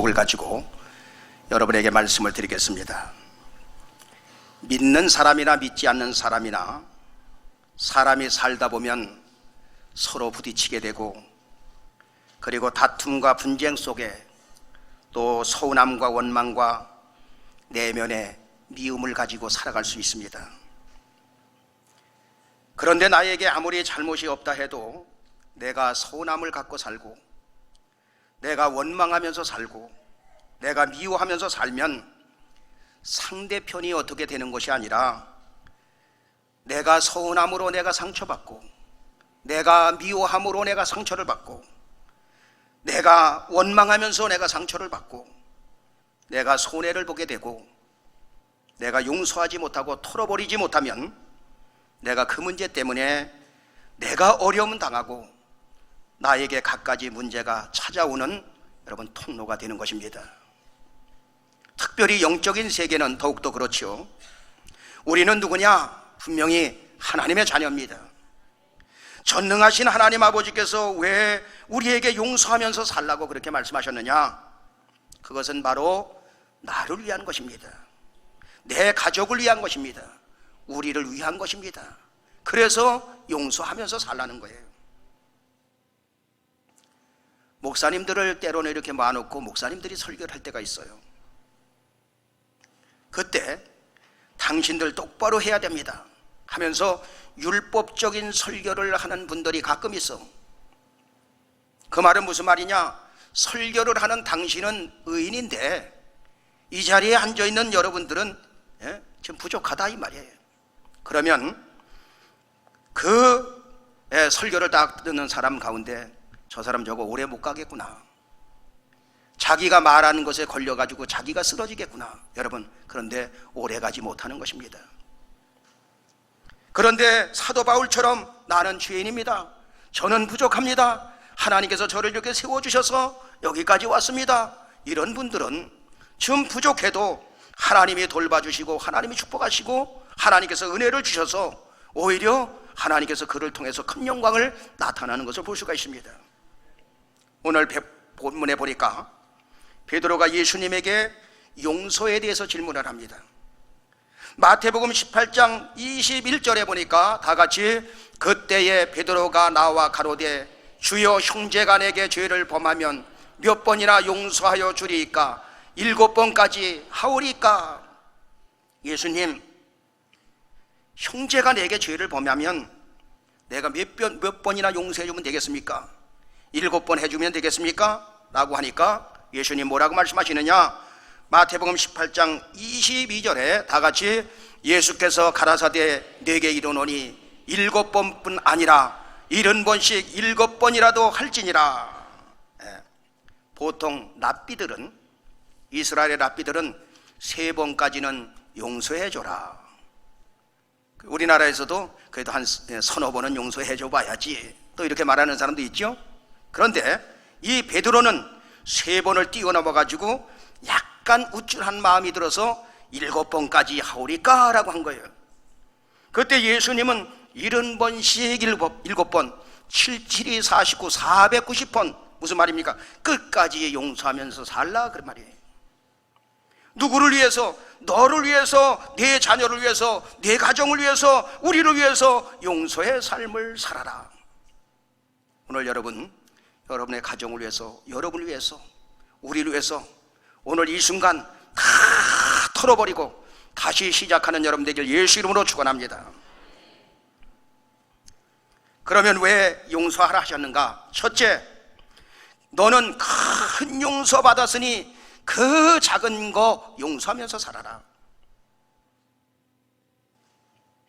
제목을 가지고 여러분에게 말씀을 드리겠습니다. 믿는 사람이나 믿지 않는 사람이나 사람이 살다 보면 서로 부딪히게 되고 그리고 다툼과 분쟁 속에 또 서운함과 원망과 내면의 미움을 가지고 살아갈 수 있습니다. 그런데 나에게 아무리 잘못이 없다 해도 내가 서운함을 갖고 살고 내가 원망하면서 살고 내가 미워하면서 살면 상대편이 어떻게 되는 것이 아니라 내가 서운함으로 내가 상처받고 내가 미워함으로 내가 상처를 받고 내가 원망하면서 내가 상처를 받고 내가 손해를 보게 되고 내가 용서하지 못하고 털어버리지 못하면 내가 그 문제 때문에 내가 어려움 당하고 나에게 갖가지 문제가 찾아오는 여러분 통로가 되는 것입니다. 특별히 영적인 세계는 더욱더 그렇지요. 우리는 누구냐? 분명히 하나님의 자녀입니다. 전능하신 하나님 아버지께서 왜 우리에게 용서하면서 살라고 그렇게 말씀하셨느냐? 그것은 바로 나를 위한 것입니다. 내 가족을 위한 것입니다. 우리를 위한 것입니다. 그래서 용서하면서 살라는 거예요. 목사님들을 때로는 이렇게 모아놓고 목사님들이 설교를 할 때가 있어요. 그때 당신들 똑바로 해야 됩니다. 하면서 율법적인 설교를 하는 분들이 가끔 있어. 그 말은 무슨 말이냐? 설교를 하는 당신은 의인인데 이 자리에 앉아 있는 여러분들은 예? 지금 부족하다 이 말이에요. 그러면 그 예, 설교를 딱 듣는 사람 가운데 저 사람 저거 오래 못 가겠구나. 자기가 말하는 것에 걸려가지고 자기가 쓰러지겠구나. 여러분, 그런데 오래 가지 못하는 것입니다. 그런데 사도 바울처럼 나는 죄인입니다. 저는 부족합니다. 하나님께서 저를 이렇게 세워주셔서 여기까지 왔습니다. 이런 분들은 지금 부족해도 하나님이 돌봐주시고 하나님이 축복하시고 하나님께서 은혜를 주셔서 오히려 하나님께서 그를 통해서 큰 영광을 나타나는 것을 볼 수가 있습니다. 오늘 본문에 보니까 베드로가 예수님에게 용서에 대해서 질문을 합니다. 마태복음 18장 21절에 보니까 다 같이 그때에 베드로가 나와 가로되 주여 형제가 내게 죄를 범하면 몇 번이나 용서하여 주리이까 일곱 번까지 하오리까 예수님 형제가 내게 죄를 범하면 내가 몇, 번, 몇 번이나 용서해 주면 되겠습니까? 일곱 번 해주면 되겠습니까? 라고 하니까 예수님 뭐라고 말씀하시느냐? 마태복음 18장 22절에 다 같이 예수께서 가라사대 내게 이르노니 일곱 번뿐 아니라 일흔 번씩 일곱 번이라도 할지니라. 예. 보통 랍비들은 이스라엘의 랍비들은 세 번까지는 용서해 줘라. 우리나라에서도 그래도 한 서너 번은 용서해 줘 봐야지. 또 이렇게 말하는 사람도 있죠. 그런데 이 베드로는 세 번을 뛰어넘어 가지고 약간 우쭐한 마음이 들어서 일곱 번까지 하오리까라고 한 거예요. 그때 예수님은 일흔 번씩 일곱, 번, 77이 49, 490번 무슨 말입니까? 끝까지 용서하면서 살라 그 말이에요. 누구를 위해서? 너를 위해서, 내 자녀를 위해서, 내 가정을 위해서, 우리를 위해서 용서의 삶을 살아라. 오늘 여러분 여러분의 가정을 위해서, 여러분을 위해서, 우리를 위해서 오늘 이 순간 다 털어버리고 다시 시작하는 여러분 되길 예수 이름으로 축원합니다. 그러면 왜 용서하라 하셨는가? 첫째, 너는 큰 용서 받았으니 그 작은 거 용서하면서 살아라.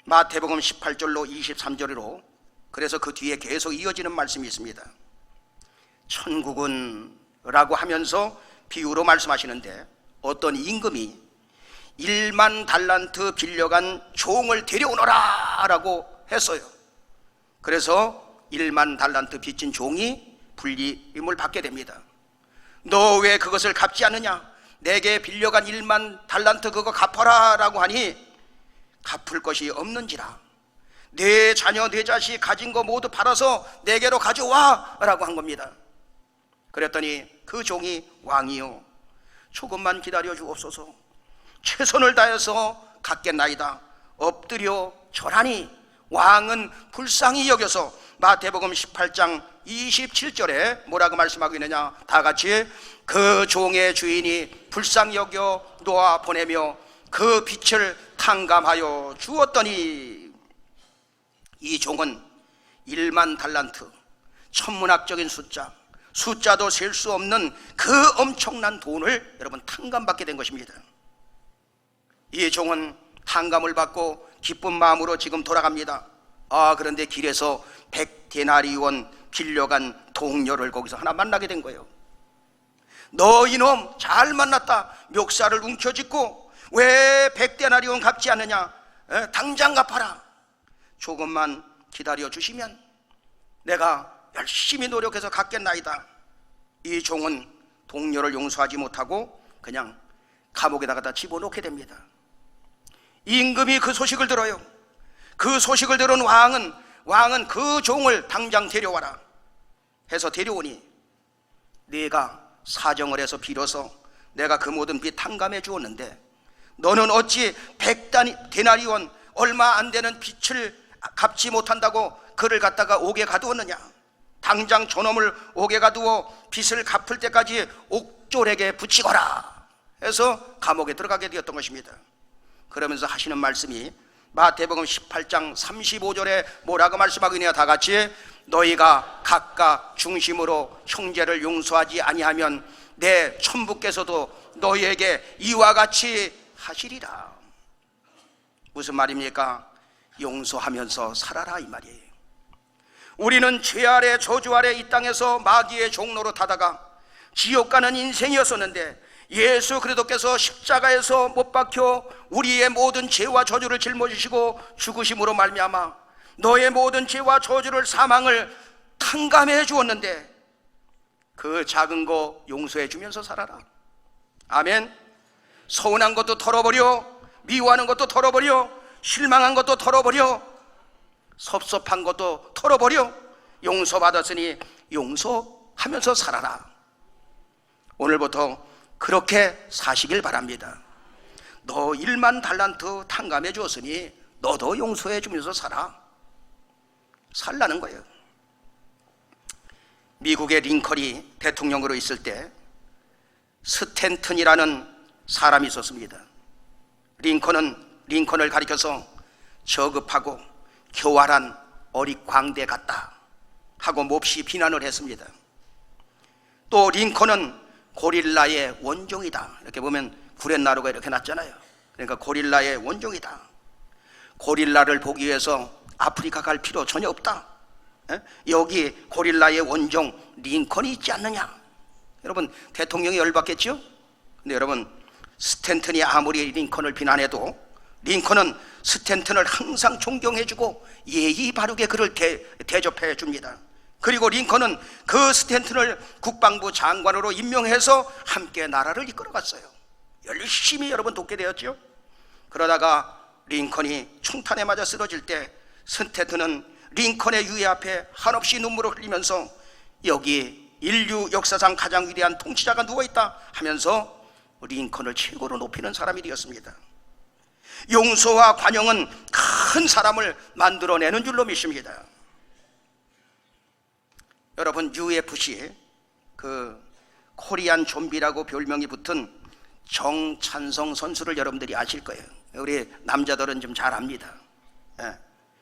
마태복음 18절로 23절로 그래서 그 뒤에 계속 이어지는 말씀이 있습니다. 천국은 라고 하면서 비유로 말씀하시는데 어떤 임금이 1만 달란트 빌려간 종을 데려오너라 라고 했어요. 그래서 1만 달란트 빚진 종이 불리임을 받게 됩니다. 너 왜 그것을 갚지 않느냐? 내게 빌려간 1만 달란트 그거 갚아라 라고 하니 갚을 것이 없는지라. 내 자녀, 내 자식 가진 거 모두 팔아서 내게로 가져와 라고 한 겁니다. 그랬더니 그 종이 왕이요 조금만 기다려 주옵소서. 최선을 다해서 갖겠나이다. 엎드려 절하니 왕은 불쌍히 여겨서 마태복음 18장 27절에 뭐라고 말씀하고 있느냐? 다 같이 그 종의 주인이 불쌍히 여겨 놓아 보내며 그 빛을 탕감하여 주었더니 이 종은 1만 달란트 천문학적인 숫자 숫자도 셀 수 없는 그 엄청난 돈을 여러분 탕감받게 된 것입니다. 이 종은 탕감을 받고 기쁜 마음으로 지금 돌아갑니다. 아, 그런데 길에서 백데나리온 빌려간 동료를 거기서 하나 만나게 된 거예요. 너 이놈 잘 만났다. 멱살을 움켜쥐고 왜 백데나리온 갚지 않느냐? 에, 당장 갚아라. 조금만 기다려 주시면 내가 열심히 노력해서 갚겠나이다. 이 종은 동료를 용서하지 못하고 그냥 감옥에다가 집어넣게 됩니다. 임금이 그 소식을 들어요. 그 소식을 들은 왕은 왕은 그 종을 당장 데려와라 해서 데려오니 네가 사정을 해서 빌어서 내가 그 모든 빚 탕감해 주었는데 너는 어찌 백단이 데나리온 얼마 안 되는 빚을 갚지 못한다고 그를 갖다가 옥에 가두었느냐 당장 저놈을 옥에 가두어 빚을 갚을 때까지 옥졸에게 붙이거라 해서 감옥에 들어가게 되었던 것입니다. 그러면서 하시는 말씀이 마태복음 18장 35절에 뭐라고 말씀하고 있느냐? 다 같이 너희가 각각 중심으로 형제를 용서하지 아니하면 내 천부께서도 너희에게 이와 같이 하시리라. 무슨 말입니까? 용서하면서 살아라 이 말이에요 우리는 죄 아래 저주 아래 이 땅에서 마귀의 종로로 타다가 지옥 가는 인생이었었는데 예수 그리스도께서 십자가에서 못 박혀 우리의 모든 죄와 저주를 짊어지시고 죽으심으로 말미암아 너의 모든 죄와 저주를 사망을 탕감해 주었는데 그 작은 거 용서해 주면서 살아라. 아멘. 서운한 것도 털어버려 미워하는 것도 털어버려 실망한 것도 털어버려 섭섭한 것도 털어버려 용서받았으니 용서하면서 살아라. 오늘부터 그렇게 사시길 바랍니다. 너 일만 달란트 탕감해 주었으니 너도 용서해 주면서 살아. 살라는 거예요. 미국의 링컨이 대통령으로 있을 때 스탠튼이라는 사람이 있었습니다. 링컨은 링컨을 가리켜서 저급하고 교활한 어릿광대 같다 하고 몹시 비난을 했습니다. 또 링컨은 고릴라의 원종이다. 이렇게 보면 구렛나루가 이렇게 났잖아요. 그러니까 고릴라의 원종이다. 고릴라를 보기 위해서 아프리카 갈 필요 전혀 없다. 에? 여기 고릴라의 원종 링컨이 있지 않느냐? 여러분 대통령이 열받겠죠? 근데 여러분 스탠튼이 아무리 링컨을 비난해도 링컨은 스탠튼을 항상 존경해주고 예의 바르게 그를 대, 대접해 줍니다. 그리고 링컨은 그 스탠튼을 국방부 장관으로 임명해서 함께 나라를 이끌어갔어요. 열심히 여러분 돕게 되었죠. 그러다가 링컨이 총탄에 맞아 쓰러질 때 스탠튼은 링컨의 유해 앞에 한없이 눈물을 흘리면서 여기 인류 역사상 가장 위대한 통치자가 누워 있다 하면서 링컨을 최고로 높이는 사람이 되었습니다. 용서와 관용은 큰 사람을 만들어내는 줄로 믿습니다. 여러분 UFC 그 코리안 좀비라고 별명이 붙은 정찬성 선수를 여러분들이 아실 거예요. 우리 남자들은 좀 잘 압니다. 예.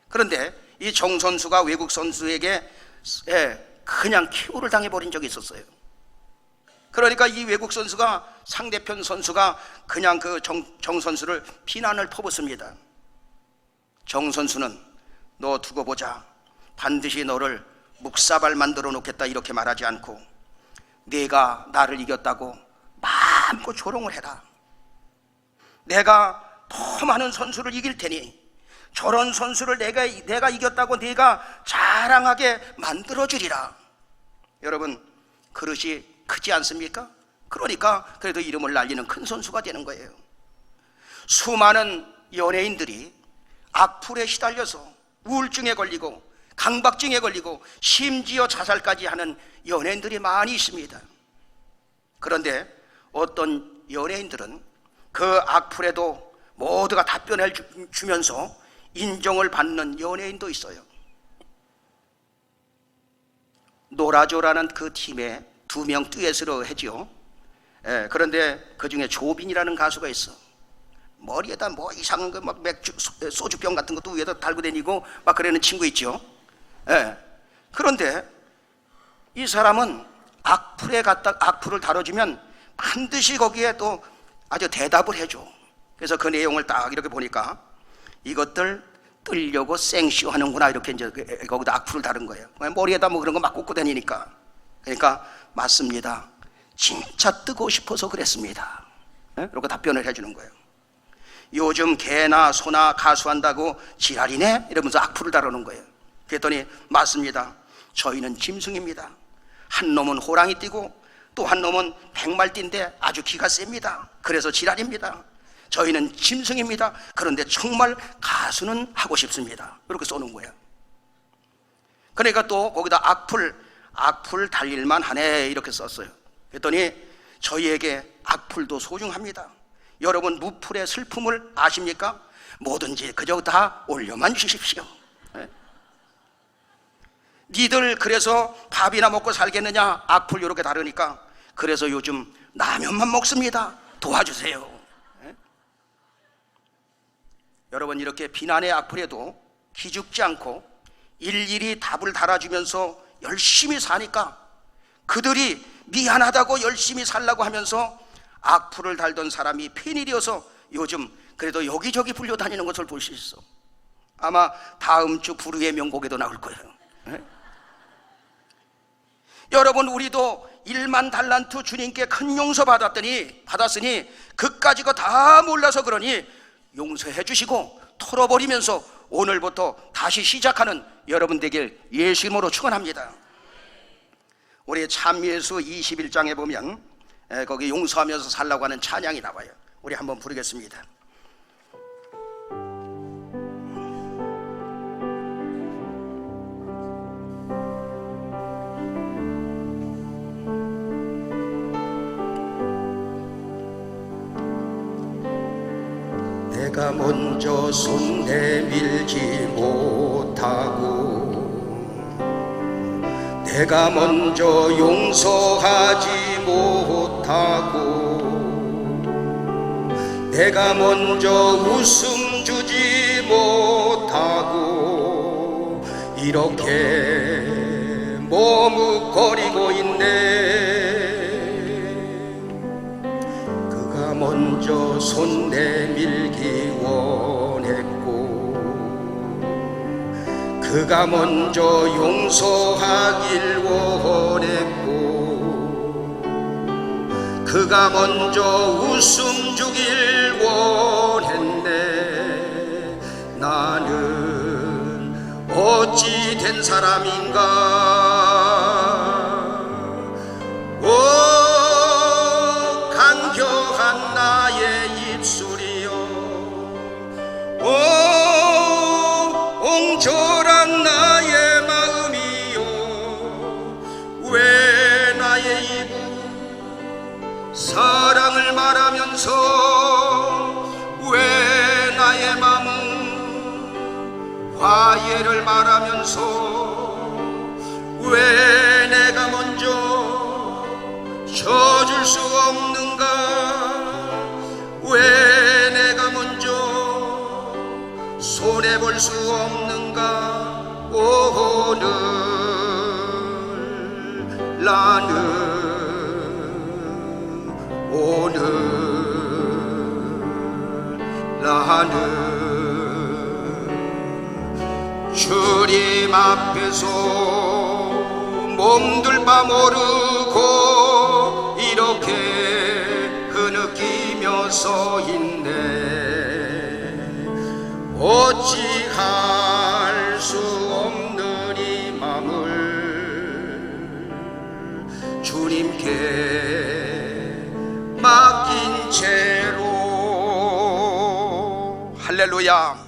그런데 이 정 선수가 외국 선수에게 예, 그냥 KO를 당해버린 적이 있었어요. 그러니까 이 외국 선수가 상대편 선수가 그냥 그 정, 정 선수를 비난을 퍼붓습니다. 정 선수는 너 두고 보자. 반드시 너를 묵사발 만들어 놓겠다 이렇게 말하지 않고 네가 나를 이겼다고 마음껏 조롱을 해라. 내가 더 많은 선수를 이길 테니 저런 선수를 내가 내가 이겼다고 네가 자랑하게 만들어 주리라. 여러분 그릇이 크지 않습니까? 그러니까 그래도 이름을 날리는 큰 선수가 되는 거예요. 수많은 연예인들이 악플에 시달려서 우울증에 걸리고 강박증에 걸리고 심지어 자살까지 하는 연예인들이 많이 있습니다. 그런데 어떤 연예인들은 그 악플에도 모두가 답변을 주- 주면서 인정을 받는 연예인도 있어요. 노라조라는 그 팀에 두 명 듀엣으로 했죠. 예, 그런데 그 중에 조빈이라는 가수가 있어. 머리에다 뭐 이상한 거 막 맥주 소- 소주병 같은 것도 위에다 달고 다니고 막 그러는 친구 있죠. 예. 그런데 이 사람은 악플에 갖다 악플을 다뤄주면 반드시 거기에 또 아주 대답을 해줘. 그래서 그 내용을 딱 이렇게 보니까 이것들 뜨려고 생쇼 하는구나 이렇게 이제 그- 거기다 악플을 다룬 거예요. 머리에다 뭐 그런 거 막 꽂고 다니니까. 그러니까 맞습니다. 진짜 뜨고 싶어서 그랬습니다. 예? 이렇게 답변을 해주는 거예요. 요즘 개나 소나 가수한다고 지랄이네 이러면서 악플을 다루는 거예요. 그랬더니 맞습니다. 저희는 짐승입니다. 한 놈은 호랑이 띠고 또 한 놈은 백말 띠인데 아주 기가 셉니다. 그래서 지랄입니다. 저희는 짐승입니다. 그런데 정말 가수는 하고 싶습니다. 이렇게 쏘는 거예요. 그러니까 또 거기다 악플, 악플 달릴만 하네 이렇게 썼어요. 그랬더니 저희에게 악플도 소중합니다. 여러분 무플의 슬픔을 아십니까? 뭐든지 그저 다 올려만 주십시오. 예? 니들 그래서 밥이나 먹고 살겠느냐? 악플 이렇게 다르니까 그래서 요즘 라면만 먹습니다. 도와주세요. 예? 여러분 이렇게 비난의 악플에도 기죽지 않고 일일이 답을 달아주면서 열심히 사니까 그들이 미안하다고 열심히 살라고 하면서 악플을 달던 사람이 팬이 되어서 요즘 그래도 여기저기 불려다니는 것을 볼 수 있어. 아마 다음 주 부르의 명곡에도 나올 거예요. 예? 여러분 우리도 일만 달란트 주님께 큰 용서 받았더니 받았으니 그까지 거 다 몰라서 그러니 용서해 주시고 털어버리면서 오늘부터 다시 시작하는 여러분 되길 예수 이름으로 축원합니다. 우리 참예수 21장에 보면 에, 거기 용서하면서 살라고 하는 찬양이 나와요. 우리 한번 부르겠습니다. 내가 먼저 손 내밀지 못하고 내가 먼저 용서하지 못하고 내가 먼저 웃음 주지 못하고 이렇게 머뭇거리고 있네. 그가 먼저 손 내밀 그가 먼저 용서하길 원했고 그가 먼저 웃음 주길 원했네. 나는 어찌 된 사람인가 나의 입은 사랑을 말하면서 왜 나의 마음은 화해를 말하면서 왜 내가 먼저 져줄 수 없는가? 왜 내가 먼저 손해볼 수 없는가? 오늘 나는 오늘 나는 주님 앞에서 몸둘 바 모르고 이렇게 흐느끼며 서 있네. 어찌할 주님께 맡긴 채로. 할렐루야.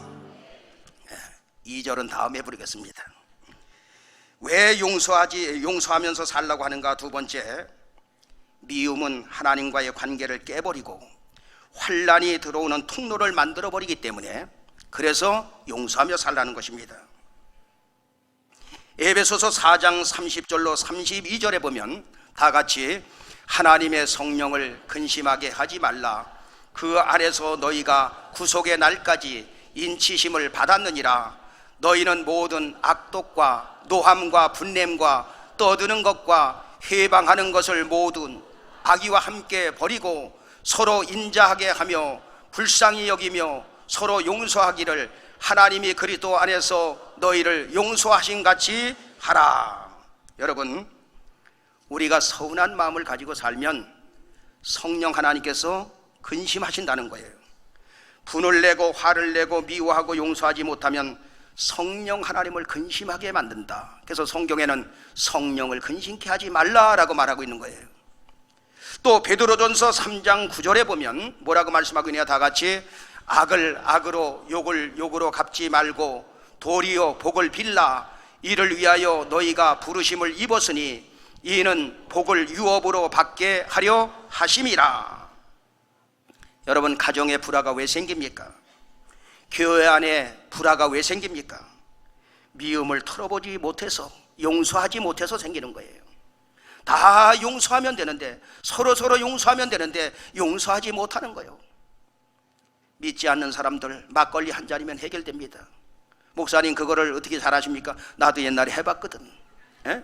2절은 다음에 부르겠습니다. 왜 용서하지 용서하면서 살라고 하는가? 두 번째 미움은 하나님과의 관계를 깨버리고 환란이 들어오는 통로를 만들어 버리기 때문에 그래서 용서하며 살라는 것입니다. 에베소서 4장 30절로 32절에 보면 다 같이 하나님의 성령을 근심하게 하지 말라. 그 안에서 너희가 구속의 날까지 인치심을 받았느니라. 너희는 모든 악독과 노함과 분냄과 떠드는 것과 해방하는 것을 모든 악의와 함께 버리고 서로 인자하게 하며 불쌍히 여기며 서로 용서하기를 하나님이 그리스도 안에서 너희를 용서하신 같이 하라. 여러분, 우리가 서운한 마음을 가지고 살면 성령 하나님께서 근심하신다는 거예요. 분을 내고 화를 내고 미워하고 용서하지 못하면 성령 하나님을 근심하게 만든다. 그래서 성경에는 성령을 근심케 하지 말라라고 말하고 있는 거예요. 또 베드로전서 3장 9절에 보면 뭐라고 말씀하고 있냐 다 같이 악을 악으로 욕을 욕으로 갚지 말고 도리어 복을 빌라 이를 위하여 너희가 부르심을 입었으니 이는 복을 유업으로 받게 하려 하심이라. 여러분 가정에 불화가 왜 생깁니까? 교회 안에 불화가 왜 생깁니까? 미움을 털어보지 못해서 용서하지 못해서 생기는 거예요. 다 용서하면 되는데 서로 서로 용서하면 되는데 용서하지 못하는 거예요. 믿지 않는 사람들 막걸리 한 잔이면 해결됩니다. 목사님 그거를 어떻게 잘하십니까? 나도 옛날에 해봤거든. 예?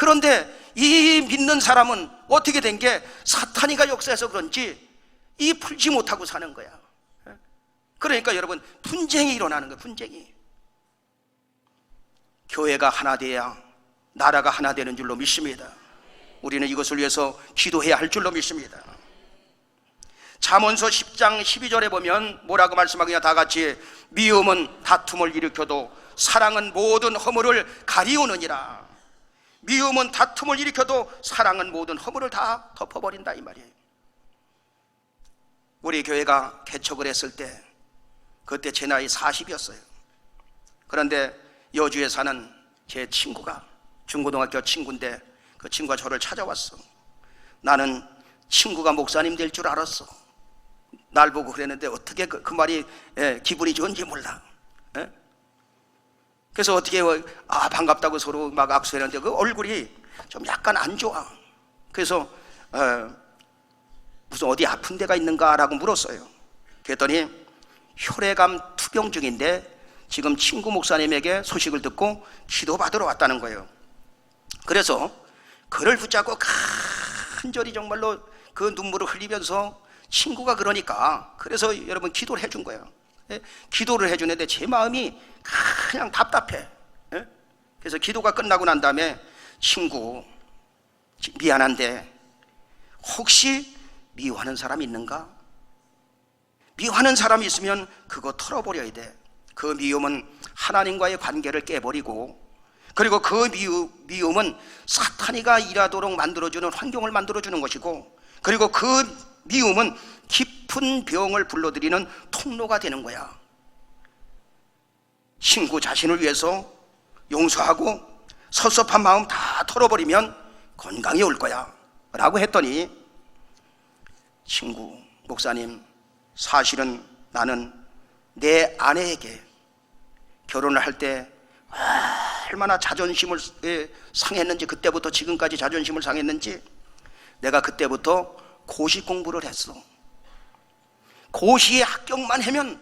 그런데 이 믿는 사람은 어떻게 된 게 사탄이가 역사해서 그런지 이 풀지 못하고 사는 거야. 예? 그러니까 여러분 분쟁이 일어나는 거예요. 분쟁이. 교회가 하나 돼야 나라가 하나 되는 줄로 믿습니다. 우리는 이것을 위해서 기도해야 할 줄로 믿습니다. 잠언서 10장 12절에 보면 뭐라고 말씀하느냐 다 같이 미움은 다툼을 일으켜도 사랑은 모든 허물을 가리우느니라. 미움은 다툼을 일으켜도 사랑은 모든 허물을 다 덮어버린다 이 말이에요. 우리 교회가 개척을 했을 때 그때 제 나이 40이었어요. 그런데 여주에 사는 제 친구가 중고등학교 친구인데 그 친구가 저를 찾아왔어. 나는 친구가 목사님 될 줄 알았어. 날 보고 그랬는데 어떻게 그, 그 말이 예, 기분이 좋은지 몰라. 예? 그래서 어떻게 아 반갑다고 서로 막 악수했는데 그 얼굴이 좀 약간 안 좋아. 그래서 어, 무슨 어디 아픈 데가 있는가라고 물었어요. 그랬더니 혈액암 투병 중인데 지금 친구 목사님에게 소식을 듣고 기도 받으러 왔다는 거예요. 그래서 그를 붙잡고 간절히 정말로 그 눈물을 흘리면서 친구가 그러니까 그래서 여러분 기도를 해준 거예요. 예? 기도를 해주는데 제 마음이 그냥 답답해. 예? 그래서 기도가 끝나고 난 다음에 친구 미안한데 혹시 미워하는 사람 있는가? 미워하는 사람이 있으면 그거 털어버려야 돼. 그 미움은 하나님과의 관계를 깨버리고 그리고 그 미움, 미움은 사탄이가 일하도록 만들어주는 환경을 만들어주는 것이고 그리고 그 미움은 깊은 병을 불러들이는 통로가 되는 거야. 친구 자신을 위해서 용서하고 섭섭한 마음 다 털어버리면 건강이 올 거야. 라고 했더니 친구, 목사님, 사실은 나는 내 아내에게 결혼을 할 때 얼마나 자존심을 예, 상했는지 그때부터 지금까지 자존심을 상했는지 내가 그때부터 고시 공부를 했어. 고시에 합격만 하면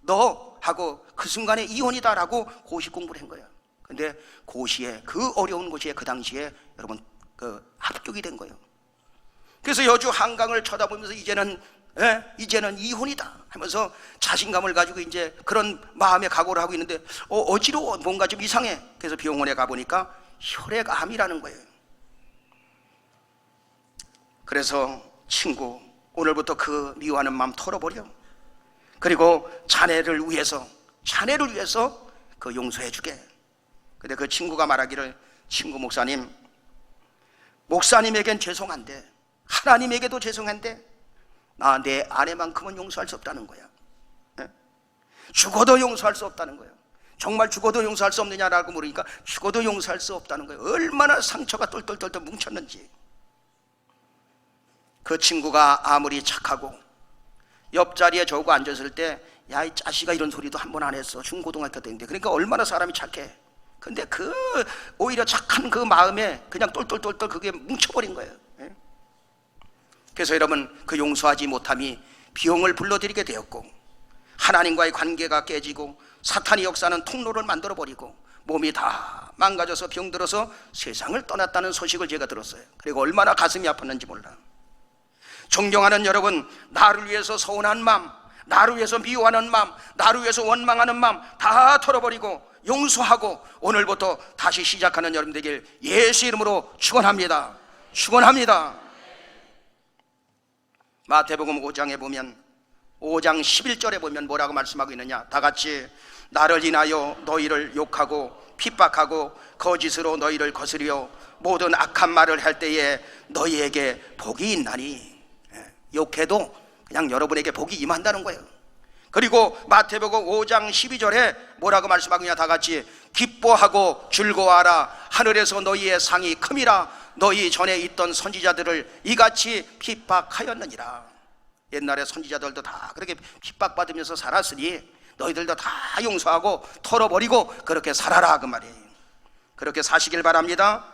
너 하고 그 순간에 이혼이다라고 고시 공부를 한 거야. 근데 고시에 그 어려운 고시에 그 당시에 여러분 그 합격이 된 거예요. 그래서 여주 한강을 쳐다보면서 이제는 예, 이제는 이혼이다 하면서 자신감을 가지고 이제 그런 마음의 각오를 하고 있는데 어, 어지러워 뭔가 좀 이상해. 그래서 병원에 가 보니까 혈액암이라는 거예요. 그래서 친구 오늘부터 그 미워하는 마음 털어버려. 그리고 자네를 위해서 자네를 위해서 그 용서해 주게. 근데 그 친구가 말하기를 친구 목사님 목사님에겐 죄송한데 하나님에게도 죄송한데 나 내 아내만큼은 용서할 수 없다는 거야. 예? 죽어도 용서할 수 없다는 거예요. 정말 죽어도 용서할 수 없느냐라고 물으니까 죽어도 용서할 수 없다는 거예요. 얼마나 상처가 똘똘똘똘 뭉쳤는지. 그 친구가 아무리 착하고 옆자리에 저고 앉았을 때 야 이 자식아 이런 소리도 한 번 안 했어. 중고등학교 때인데. 그러니까 얼마나 사람이 착해. 근데 그 오히려 착한 그 마음에 그냥 똘똘똘똘 그게 뭉쳐버린 거예요. 예? 그래서 여러분 그 용서하지 못함이 비용을 불러들이게 되었고 하나님과의 관계가 깨지고 사탄의 역사는 통로를 만들어 버리고 몸이 다 망가져서 병들어서 세상을 떠났다는 소식을 제가 들었어요. 그리고 얼마나 가슴이 아팠는지 몰라 존경하는 여러분, 나를 위해서 서운한 마음, 나를 위해서 미워하는 마음, 나를 위해서 원망하는 마음 다 털어버리고 용서하고 오늘부터 다시 시작하는 여러분 되길 예수 이름으로 축원합니다. 축원합니다. 마태복음 5장에 보면 5장 11절에 보면 뭐라고 말씀하고 있느냐? 다 같이 나를 인하여 너희를 욕하고 핍박하고 거짓으로 너희를 거스려 모든 악한 말을 할 때에 너희에게 복이 있나니 예, 욕해도 그냥 여러분에게 복이 임한다는 거예요. 그리고 마태복음 5장 12절에 뭐라고 말씀하느냐 다 같이 기뻐하고 즐거워하라. 하늘에서 너희의 상이 큼이라. 너희 전에 있던 선지자들을 이같이 핍박하였느니라. 옛날에 선지자들도 다 그렇게 핍박받으면서 살았으니 너희들도 다 용서하고 털어버리고 그렇게 살아라 그 말이에요. 그렇게 사시길 바랍니다.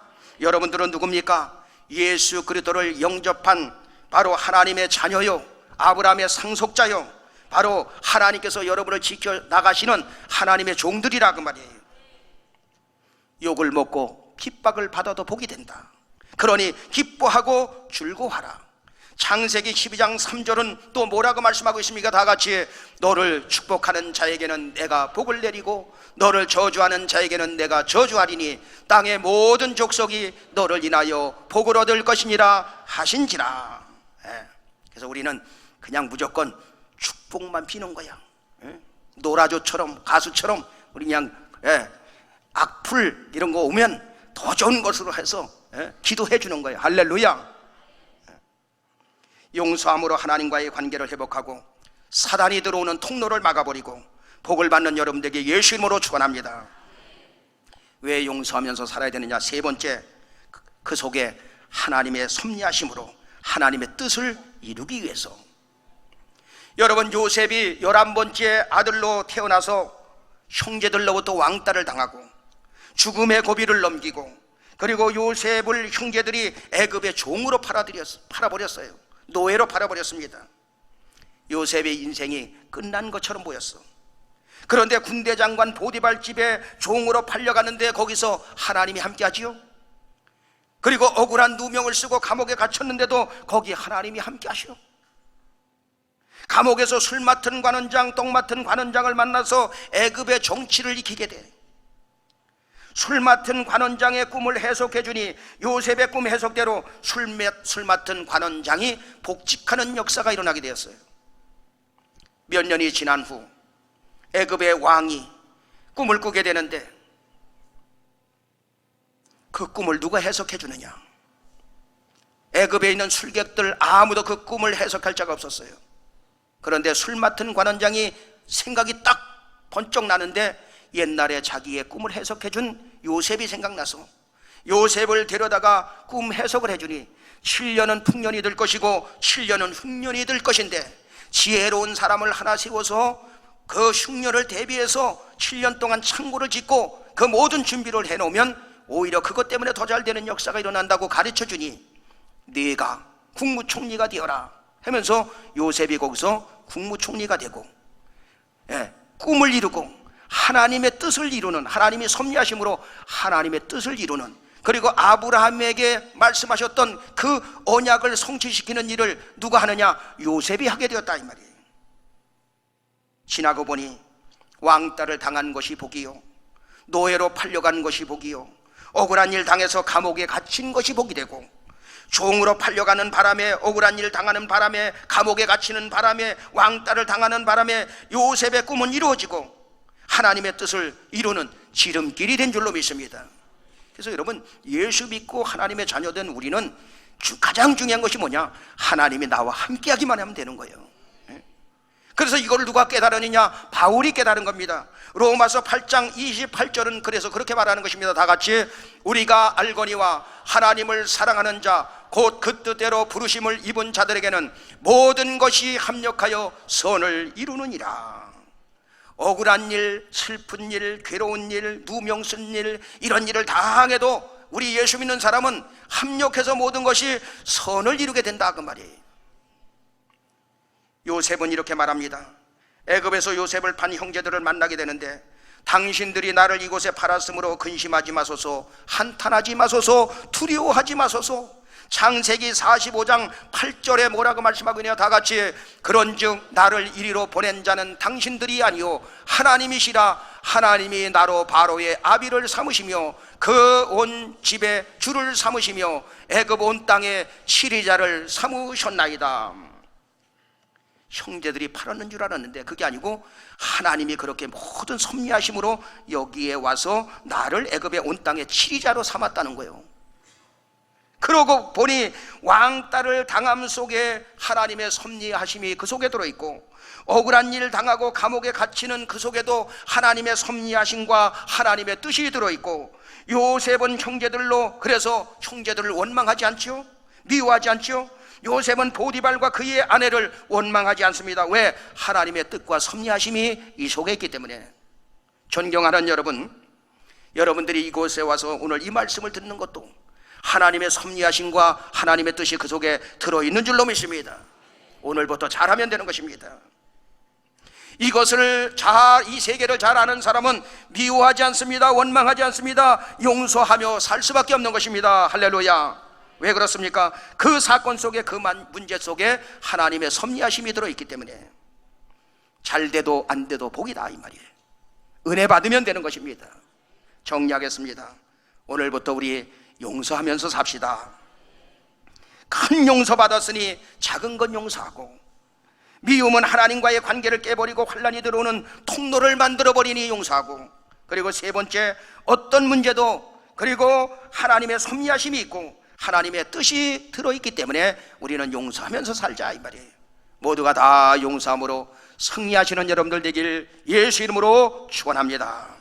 여러분들은 누굽니까? 예수 그리스도를 영접한 바로 하나님의 자녀요. 아브라함의 상속자요. 바로 하나님께서 여러분을 지켜 나가시는 하나님의 종들이라 그 말이에요. 욕을 먹고 핍박을 받아도 복이 된다. 그러니 기뻐하고 즐거워하라. 창세기 12장 3절은 또 뭐라고 말씀하고 있습니까? 다 같이 너를 축복하는 자에게는 내가 복을 내리고 너를 저주하는 자에게는 내가 저주하리니 땅의 모든 족속이 너를 인하여 복을 얻을 것이니라 하신지라. 예. 그래서 우리는 그냥 무조건 축복만 비는 거야 예. 노라조처럼 가수처럼 우리 그냥 예. 악플 이런 거 오면 더 좋은 것으로 해서 예. 기도해 주는 거예요 할렐루야 용서함으로 하나님과의 관계를 회복하고 사단이 들어오는 통로를 막아버리고 복을 받는 여러분들에게 예수 이름으로 축원합니다. 왜 용서하면서 살아야 되느냐? 세 번째 그- 그 속에 하나님의 섭리하심으로 하나님의 뜻을 이루기 위해서 여러분 요셉이 열한 번째 아들로 태어나서 형제들로부터 왕따를 당하고 죽음의 고비를 넘기고 그리고 요셉을 형제들이 애굽의 종으로 팔아들였, 팔아버렸어요. 노예로 팔아버렸습니다. 요셉의 인생이 끝난 것처럼 보였어. 그런데 군대 장관 보디발 집에 종으로 팔려가는데 거기서 하나님이 함께하지요. 그리고 억울한 누명을 쓰고 감옥에 갇혔는데도 거기 하나님이 함께 하시오. 감옥에서 술 맡은 관원장, 똥 맡은 관원장을 만나서 애굽의 정치를 익히게 돼. 술 맡은 관원장의 꿈을 해석해 주니 요셉의 꿈 해석대로 술, 매- 술 맡은 관원장이 복직하는 역사가 일어나게 되었어요. 몇 년이 지난 후 애굽의 왕이 꿈을 꾸게 되는데 그 꿈을 누가 해석해 주느냐? 애굽에 있는 술객들 아무도 그 꿈을 해석할 자가 없었어요. 그런데 술 맡은 관원장이 생각이 딱 번쩍 나는데 옛날에 자기의 꿈을 해석해 준 요셉이 생각나서 요셉을 데려다가 꿈 해석을 해주니 7년은 풍년이 될 것이고 7년은 흉년이 될 것인데 지혜로운 사람을 하나 세워서 그 흉년을 대비해서 7년 동안 창고를 짓고 그 모든 준비를 해놓으면 오히려 그것 때문에 더 잘 되는 역사가 일어난다고 가르쳐 주니 네가 국무총리가 되어라 하면서 요셉이 거기서 국무총리가 되고 예, 꿈을 이루고 하나님의 뜻을 이루는 하나님의 섭리하심으로 하나님의 뜻을 이루는 그리고 아브라함에게 말씀하셨던 그 언약을 성취시키는 일을 누가 하느냐? 요셉이 하게 되었다 이 말이에요. 지나고 보니 왕따를 당한 것이 복이요 노예로 팔려간 것이 복이요 억울한 일 당해서 감옥에 갇힌 것이 복이 되고 종으로 팔려가는 바람에 억울한 일 당하는 바람에 감옥에 갇히는 바람에 왕따를 당하는 바람에 요셉의 꿈은 이루어지고 하나님의 뜻을 이루는 지름길이 된 줄로 믿습니다. 그래서 여러분 예수 믿고 하나님의 자녀된 우리는 주- 가장 중요한 것이 뭐냐? 하나님이 나와 함께하기만 하면 되는 거예요. 예? 그래서 이걸 누가 깨달으느냐? 바울이 깨달은 겁니다. 로마서 8장 28절은 그래서 그렇게 말하는 것입니다. 다 같이 우리가 알거니와 하나님을 사랑하는 자 곧 그 뜻대로 부르심을 입은 자들에게는 모든 것이 합력하여 선을 이루느니라. 억울한 일, 슬픈 일, 괴로운 일, 누명 쓴 일, 이런 일을 다 당해도 우리 예수 믿는 사람은 합력해서 모든 것이 선을 이루게 된다 그 말이에요. 요셉은 이렇게 말합니다. 애굽에서 요셉을 판 형제들을 만나게 되는데 당신들이 나를 이곳에 팔았으므로 근심하지 마소서 한탄하지 마소서 두려워하지 마소서. 창세기 45장 8절에 뭐라고 말씀하고 있냐? 다 같이 그런즉 나를 이리로 보낸 자는 당신들이 아니요 하나님이시라. 하나님이 나로 바로의 아비를 삼으시며 그 온 집에 주를 삼으시며 애굽 온 땅에 치리자를 삼으셨나이다 형제들이 팔았는 줄 알았는데 그게 아니고 하나님이 그렇게 모든 섭리하심으로 여기에 와서 나를 애굽의 온 땅의 치리자로 삼았다는 거예요. 그러고 보니 왕따를 당함 속에 하나님의 섭리하심이 그 속에 들어 있고 억울한 일 당하고 감옥에 갇히는 그 속에도 하나님의 섭리하심과 하나님의 뜻이 들어 있고 요셉은 형제들로 그래서 형제들을 원망하지 않지요? 미워하지 않지요? 요셉은 보디발과 그의 아내를 원망하지 않습니다. 왜? 하나님의 뜻과 섭리하심이 이 속에 있기 때문에 존경하는 여러분, 여러분들이 이곳에 와서 오늘 이 말씀을 듣는 것도 하나님의 섭리하심과 하나님의 뜻이 그 속에 들어 있는 줄로 믿습니다. 오늘부터 잘하면 되는 것입니다. 이것을 잘, 이 세계를 잘 아는 사람은 미워하지 않습니다. 원망하지 않습니다. 용서하며 살 수밖에 없는 것입니다. 할렐루야. 왜 그렇습니까? 그 사건 속에 그 만- 문제 속에 하나님의 섭리하심이 들어있기 때문에 잘 돼도 안 돼도 복이다 이 말이에요. 은혜 받으면 되는 것입니다. 정리하겠습니다. 오늘부터 우리 용서하면서 삽시다. 큰 용서 받았으니 작은 건 용서하고 미움은 하나님과의 관계를 깨버리고 환란이 들어오는 통로를 만들어 버리니 용서하고 그리고 세 번째 어떤 문제도 그리고 하나님의 섭리하심이 있고 하나님의 뜻이 들어 있기 때문에 우리는 용서하면서 살자 이 말이에요. 모두가 다 용서함으로 승리하시는 여러분들 되길 예수 이름으로 축원합니다.